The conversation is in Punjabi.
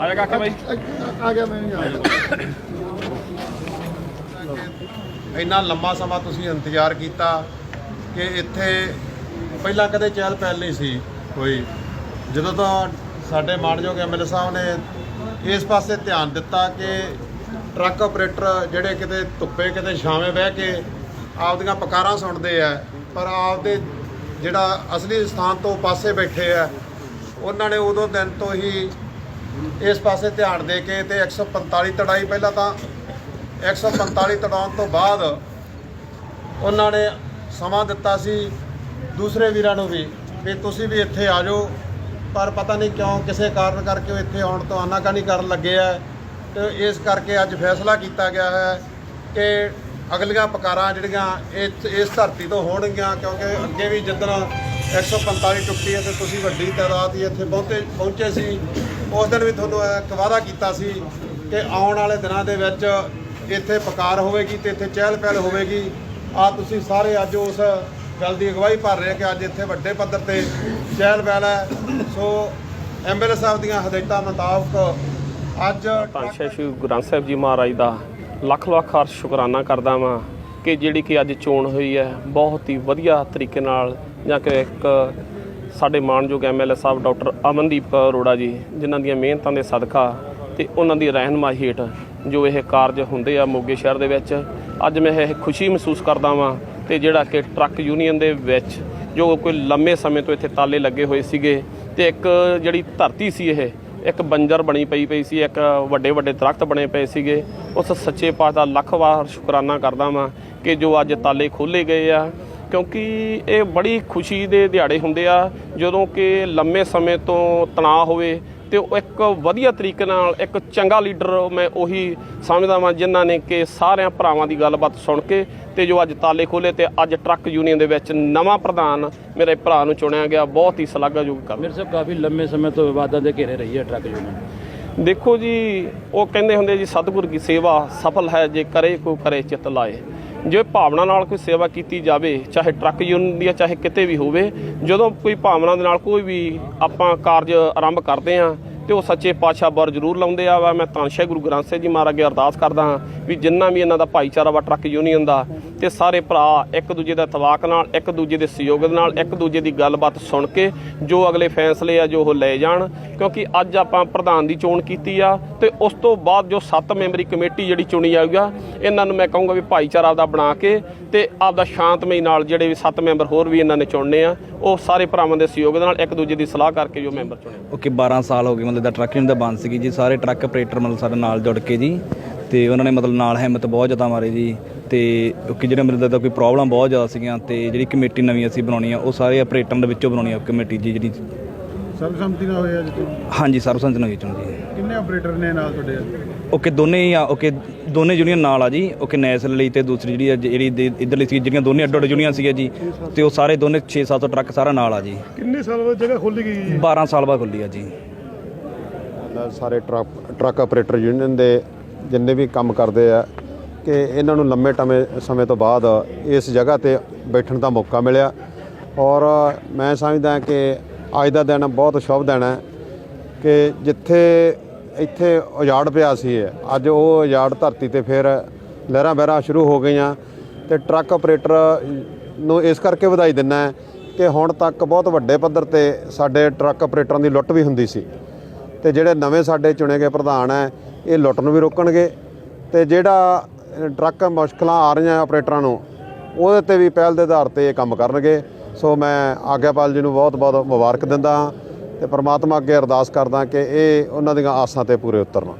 ਆਇਆ ਕਾਕਾ ਬਾਈ। ਆ ਗਿਆ ਮੈਂ ਵੀ ਆ ਗਿਆ। ਇੰਨਾ ਲੰਮਾ ਸਮਾਂ ਤੁਸੀਂ ਇੰਤਜ਼ਾਰ ਕੀਤਾ ਕਿ ਇੱਥੇ ਪਹਿਲਾਂ ਕਦੇ ਚਹਿਲ ਪਹਿਲ ਨਹੀਂ ਸੀ ਕੋਈ। ਜਦੋਂ ਤੋਂ ਸਾਡੇ ਮਾਨਯੋਗ ਐਮਐਲਏ ਸਾਹਿਬ ਨੇ ਇਸ ਪਾਸੇ ਧਿਆਨ ਦਿੱਤਾ ਕਿ ਟਰੱਕ ਆਪਰੇਟਰ ਜਿਹੜੇ ਕਿਤੇ ਧੁੱਪੇ ਕਿਤੇ ਛਾਵੇਂ ਬਹਿ ਕੇ ਆਪਦੀਆਂ ਪਕਾਰਾਂ ਸੁਣਦੇ ਆ ਪਰ ਆਪਦੇ ਜਿਹੜਾ ਅਸਲੀ ਸਥਾਨ ਤੋਂ ਪਾਸੇ ਬੈਠੇ ਆ ਉਹਨਾਂ ਨੇ ਉਦੋਂ ਦਿਨ ਤੋਂ ਹੀ ਇਸ ਪਾਸੇ ਧਿਆਨ ਦੇ ਕੇ ਤੇ 145 ਤੜਾਈ ਪਹਿਲਾਂ ਤਾਂ 145 ਤੜਾਉਣ ਤੋਂ ਬਾਅਦ ਉਹਨਾਂ ਨੇ ਸਮਾਂ ਦਿੱਤਾ ਸੀ ਦੂਸਰੇ ਵੀਰਾਂ ਨੂੰ ਵੀ ਵੀ ਤੁਸੀਂ ਵੀ ਇੱਥੇ ਆ ਜਾਓ। ਪਰ ਪਤਾ ਨਹੀਂ ਕਿਉਂ ਕਿਸੇ ਕਾਰਨ ਕਰਕੇ ਉਹ ਇੱਥੇ ਆਉਣ ਤੋਂ ਆਨਾਕਾਨੀ ਕਰਨ ਲੱਗੇ ਆ ਤੇ ਇਸ ਕਰਕੇ ਅੱਜ ਫੈਸਲਾ ਕੀਤਾ ਗਿਆ ਹੈ ਕਿ ਅਗਲੀਆਂ ਪਕਾਰਾਂ ਜਿਹੜੀਆਂ ਇਸ ਇਸ ਧਰਤੀ ਤੋਂ ਹੋਣਗੀਆਂ ਕਿਉਂਕਿ ਅੱਗੇ ਵੀ ਜਿੱਦਣ 145 ਟੁੱਟੀ ਹੈ ਤੇ ਤੁਸੀਂ ਵੱਡੀ ਤਾਦਾਦ ਹੀ ਇੱਥੇ ਬਹੁਤੇ ਪਹੁੰਚੇ ਸੀ। ਉਸ ਦਿਨ ਵੀ ਤੁਹਾਨੂੰ ਇੱਕ ਵਾਅਦਾ ਕੀਤਾ ਸੀ ਕਿ ਆਉਣ ਵਾਲੇ ਦਿਨਾਂ ਦੇ ਵਿੱਚ ਇੱਥੇ ਪਕਾਰ ਹੋਵੇਗੀ ਤੇ ਇੱਥੇ ਚਹਿਲ ਪਹਿਲ ਹੋਵੇਗੀ। ਆ ਤੁਸੀਂ ਸਾਰੇ ਅੱਜ ਉਸ ਗੱਲ ਦੀ ਅਗਵਾਈ ਭਰ ਰਹੇ ਕਿ ਅੱਜ ਇੱਥੇ ਵੱਡੇ ਪੱਧਰ ਤੇ ਚਹਿਲ ਪਹਿਲ ਹੈ। ਸੋ ਐਮਐਲਏ ਸਾਹਿਬ ਦੀਆਂ ਹਦਾਇਤਾਂ ਮੁਤਾਬਕ ਅੱਜ ਧੰਨ ਸ਼੍ਰੀ ਸ਼੍ਰੀ ਗੁਰੂ ਗ੍ਰੰਥ ਸਾਹਿਬ ਜੀ ਮਹਾਰਾਜ ਦਾ ਲੱਖ ਲੱਖ ਹਰ ਸ਼ੁਕਰਾਨਾ ਕਰਦਾ ਵਾਂ ਕਿ ਜਿਹੜੀ ਕਿ ਅੱਜ ਚੋਣ ਹੋਈ ਹੈ, ਬਹੁਤ ਹੀ ਵਧੀਆ ਤਰੀਕੇ ਨਾਲ ਜਾਂ ਕਿ ਇੱਕ ਸਾਡੇ ਮਾਣਯੋਗ ਐਮਐਲਏ ਸਾਹਿਬ ਡਾਕਟਰ ਅਮਨਦੀਪ ਅਰੋੜਾ ਜੀ, ਜਿਨ੍ਹਾਂ ਦੀਆਂ ਮਿਹਨਤਾਂ ਦੇ ਸਦਕਾ ਤੇ ਉਹਨਾਂ ਦੀ ਰਹਿਨਮਾਈ ਹੇਠ ਜੋ ਇਹ ਕਾਰਜ ਹੁੰਦੇ ਆ ਮੋਗੇ ਸ਼ਹਿਰ ਦੇ ਵਿੱਚ, ਅੱਜ ਮੈਂ ਇਹ ਖੁਸ਼ੀ ਮਹਿਸੂਸ ਕਰਦਾ ਵਾਂ ਤੇ ਜਿਹੜਾ ਕਿ ਟਰੱਕ ਯੂਨੀਅਨ ਦੇ ਵਿੱਚ ਜੋ ਕੋਈ ਲੰਮੇ ਸਮੇਂ ਤੋਂ ਇੱਥੇ ਤਾਲੇ ਲੱਗੇ ਹੋਏ ਸੀਗੇ ਤੇ ਇੱਕ ਜਿਹੜੀ ਧਰਤੀ ਸੀ ਇਹ, ਇੱਕ ਬੰਜਰ ਬਣੀ ਪਈ ਪਈ ਸੀ, ਇੱਕ ਵੱਡੇ ਵੱਡੇ ਦਰਖਤ ਬਣੇ ਪਏ ਸੀਗੇ, ਉਸ ਸੱਚੇ ਪਾਤਸ਼ਾਹ ਦਾ ਲੱਖ ਵਾਰ ਸ਼ੁਕਰਾਨਾ ਕਰਦਾ ਵਾਂ ਕਿ ਜੋ ਅੱਜ ਤਾਲੇ ਖੋਲੇ ਗਏ ਆ ਕਿਉਂਕਿ ਇਹ ਬੜੀ ਖੁਸ਼ੀ ਦੇ ਦਿਹਾੜੇ ਹੁੰਦੇ ਆ ਜਦੋਂ ਕਿ ਲੰਮੇ ਸਮੇਂ ਤੋਂ ਤਣਾਅ ਹੋਵੇ ਤੇ ਉਹ ਇੱਕ ਵਧੀਆ ਤਰੀਕੇ ਨਾਲ ਇੱਕ ਚੰਗਾ ਲੀਡਰ ਮੈਂ ਉਹੀ ਸਮਝਦਾ ਵਾਂ ਜਿਨ੍ਹਾਂ ਨੇ ਕਿ ਸਾਰਿਆਂ ਭਰਾਵਾਂ ਦੀ ਗੱਲਬਾਤ ਸੁਣ ਕੇ ਤੇ ਜੋ ਅੱਜ ਤਾਲੇ ਖੋਲੇ ਤੇ ਅੱਜ ਟਰੱਕ ਯੂਨੀਅਨ ਦੇ ਵਿੱਚ ਨਵਾਂ ਪ੍ਰਧਾਨ ਮੇਰੇ ਭਰਾ ਨੂੰ ਚੁਣਿਆ ਗਿਆ ਬਹੁਤ ਹੀ ਸ਼ਲਾਘਾਯੋਗ ਕੰਮ। ਮੇਰੇ ਸਾਹਿਬ ਕਾਫੀ ਲੰਮੇ ਸਮੇਂ ਤੋਂ ਵਿਵਾਦਾਂ ਦੇ ਘੇਰੇ ਰਹੀ ਹੈ ਟਰੱਕ ਯੂਨੀਅਨ। ਦੇਖੋ ਜੀ ਉਹ ਕਹਿੰਦੇ ਹੁੰਦੇ ਜੀ ਸਤਿਗੁਰ ਦੀ ਸੇਵਾ ਸਫਲ ਹੈ ਜੇ ਕਰੇ ਕੋ ਕਰੇ ਚਿਤ ਲਾਏ। ਜੇ ਭਾਵਨਾ ਨਾਲ ਕੋਈ ਸੇਵਾ ਕੀਤੀ ਜਾਵੇ, ਚਾਹੇ ਟਰੱਕ ਯੂਨੀਅਨ ਦੀ ਆ, ਚਾਹੇ ਕਿਤੇ ਵੀ ਹੋਵੇ, ਜਦੋਂ ਕੋਈ ਭਾਵਨਾ ਦੇ ਨਾਲ ਕੋਈ ਵੀ ਆਪਾਂ ਕਾਰਜ ਆਰੰਭ ਕਰਦੇ ਆ ਤੇ ਉਹ ਸੱਚੇ ਪਾਤਸ਼ਾਹ ਬਰ ਜ਼ਰੂਰ ਲਾਉਂਦੇ ਆ। ਵਾ ਮੈਂ ਤਾਨਸ਼ਾ ਗੁਰੂ ਗ੍ਰੰਥ ਸਾਹਿਬ ਜੀ ਮਹਾਰਾਜ ਅੱਗੇ ਅਰਦਾਸ ਕਰਦਾ ਹਾਂ ਵੀ ਜਿੰਨਾ ਵੀ ਇਹਨਾਂ ਦਾ ਭਾਈਚਾਰਾ ਵਾ ਟਰੱਕ ਯੂਨੀਅਨ ਦਾ ਤੇ ਸਾਰੇ ਭਰਾ ਇੱਕ ਦੂਜੇ ਦਾ ਤਵਾਕ ਨਾਲ, ਇੱਕ ਦੂਜੇ ਦੇ ਸਹਿਯੋਗ ਨਾਲ, ਇੱਕ ਦੂਜੇ ਦੀ ਗੱਲਬਾਤ ਸੁਣ ਕੇ ਜੋ ਅਗਲੇ ਫੈਸਲੇ ਆ, ਜੋ ਉਹ ਲੈ ਜਾਣ। ਕਿਉਂਕਿ ਅੱਜ ਆਪਾਂ ਪ੍ਰਧਾਨ ਦੀ ਚੋਣ ਕੀਤੀ ਆ ਤੇ ਉਸ ਤੋਂ ਬਾਅਦ ਜੋ 7 ਮੈਂਬਰੀ ਕਮੇਟੀ ਜਿਹੜੀ ਚੁਣੀ ਆਊਗਾ ਇਹਨਾਂ ਨੂੰ ਮੈਂ ਕਹੂੰਗਾ ਵੀ ਭਾਈਚਾਰਾ ਆਪਦਾ ਬਣਾ ਕੇ ਤੇ ਆਪਦਾ ਸ਼ਾਂਤਮਈ ਨਾਲ ਜਿਹੜੇ ਵੀ 7 ਮੈਂਬਰ ਹੋਰ ਵੀ ਇਹਨਾਂ ਨੇ ਚੁਣਨੇ ਆ, ਉਹ ਸਾਰੇ ਭਰਾਵਾਂ ਦੇ ਸਹਿਯੋਗ ਨਾਲ ਇੱਕ ਦੂਜੇ ਦੀ ਸਲਾਹ ਕਰਕੇ ਜੋ ਮੈਂਬਰ ਚੁਣੇ। ਓਕੇ 12 ਸਾਲ ਹੋ ਗਏ, ਮਤਲਬ ਦਾ ਟਰੱਕ ਯੂਨੀਅਨ ਦਾ ਬੰਦ ਸੀਗੀ ਜੀ, ਸਾਰੇ ਟਰੱਕ ਆਪਰੇਟਰ ਮਤਲਬ ਸਾਡੇ ਨਾਲ ਜੁੜ ਕੇ ਜੀ। ਤੇ ਉਹਨਾਂ ਨੇ ਮਤਲਬ ਨਾਲ ਹਿੰਮਤ ਬਹੁਤ ਜ਼ਿਆਦਾ ਮਾਰੀ ਜੀ ਤੇ ਕਿ ਜਿਹੜੇ ਮੇਰੇ ਦਾ ਕੋਈ ਪ੍ਰੋਬਲਮ ਬਹੁਤ ਜ਼ਿਆਦਾ ਸੀਗੀਆਂ ਤੇ ਜਿਹੜੀ ਕਮੇਟੀ ਨਵੀਂ ਅਸੀਂ ਬਣਾਉਣੀ ਆ ਉਹ ਸਾਰੇ ਆਪਰੇਟਰਾਂ ਦੇ ਵਿੱਚੋਂ ਬਣਾਉਣੀ ਆ ਕਮੇਟੀ ਜੀ ਜਿਹੜੀ। ਸਰਬਸੰਮਤੀ ਨਾਲ ਹੋਇਆ ਜੀ ਹਾਂਜੀ ਸਰਬਸੰਚ ਨੂੰ ਚੁਣ ਜੀ। ਕਿੰਨੇ ਆਪਰੇਟਰ ਨੇ ਨਾਲ ਤੁਹਾਡੇ? ਓਕੇ ਦੋਨੇ ਹੀ ਆ ਓਕੇ ਦੋਨੇ ਯੂਨੀਅਨ ਨਾਲ ਆ ਜੀ ਓਕੇ ਨੈਸ਼ਨਲ ਲਈ ਤੇ ਦੂਸਰੀ ਜਿਹੜੀ ਆ ਜਿਹੜੀ ਦੇ- ਇੱਧਰਲੀ ਸੀ ਜਿਹੜੀਆਂ ਦੋਨੇ ਅੱਡ ਅੱਡ ਯੂਨੀਅਨ ਸੀਗੀਆਂ ਜੀ ਤੇ ਉਹ ਸਾਰੇ ਦੋਨੇ 6-7 ਟਰੱਕ ਸਾਰਾ ਨਾਲ ਆ ਜੀ। ਕਿੰਨੇ ਸਾਲ ਬਾਅਦ ਜਗ੍ਹਾ ਖੁੱਲ ਗਈ ਜੀ? 12 ਸਾਲ ਬਾਅਦ ਖੁੱਲੀ ਆ ਜੀ। ਸਾਰੇ ਟਰੱਕ ਟਰੱਕ ਆਪਰੇਟਰ ਯੂਨੀਅਨ ਦੇ ਜਿੰਨੇ ਵੀ ਕੰਮ ਕਰਦੇ ਆ, ਕਿ ਇਹਨਾਂ ਨੂੰ ਲੰਮੇ ਟਮੇ ਸਮੇਂ ਤੋਂ ਬਾਅਦ ਇਸ ਜਗ੍ਹਾ ਤੇ ਬੈਠਣ ਦਾ ਮੌਕਾ ਮਿਲਿਆ। ਔਰ ਮੈਂ ਸਮਝਦਾ ਕਿ ਅੱਜ ਦਾ ਦਿਨ ਬਹੁਤ ਸ਼ੁਭ ਦਿਨ ਹੈ ਕਿ ਜਿੱਥੇ ਇੱਥੇ ਉਜਾੜ ਪਿਆ ਸੀ, ਅੱਜ ਉਹ ਉਜਾੜ ਧਰਤੀ ਤੇ ਫਿਰ ਲਹਿਰਾਂ ਬਹਿਰਾਂ ਸ਼ੁਰੂ ਹੋ ਗਈਆਂ ਤੇ ਟਰੱਕ ਆਪਰੇਟਰ ਨੂੰ ਇਸ ਕਰਕੇ ਵਧਾਈ ਦਿੰਦਾ ਕਿ ਹੁਣ ਤੱਕ ਬਹੁਤ ਵੱਡੇ ਪੱਧਰ ਤੇ ਸਾਡੇ ਟਰੱਕ ਆਪਰੇਟਰਾਂ ਦੀ ਲੁੱਟ ਵੀ ਹੁੰਦੀ ਸੀ। ਤੇ ਜਿਹੜੇ ਨਵੇਂ ਸਾਡੇ ਚੁਣੇ ਗਏ ਪ੍ਰਧਾਨ ਹੈ ਇਹ ਲੁੱਟ ਨੂੰ ਵੀ ਰੋਕਣਗੇ ਤੇ ਜਿਹੜਾ ਟਰੱਕ ਮੁਸ਼ਕਲਾਂ ਆ ਰਹੀਆਂ ਆਪਰੇਟਰਾਂ ਨੂੰ, ਉਹਦੇ ਤੇ ਵੀ ਪਹਿਲ ਦੇ ਆਧਾਰ ਤੇ ਇਹ ਕੰਮ ਕਰਨਗੇ। ਸੋ ਮੈਂ ਆਗਿਆਪਾਲ ਜੀ ਨੂੰ ਬਹੁਤ ਬਹੁਤ ਮੁਬਾਰਕ ਦਿੰਦਾ ਹਾਂ ਤੇ ਪ੍ਰਮਾਤਮਾ ਅੱਗੇ ਅਰਦਾਸ ਕਰਦਾ ਕਿ ਇਹ ਉਹਨਾਂ ਦੀਆਂ ਆਸਾਂ ਤੇ ਪੂਰੇ ਉਤਰਨ।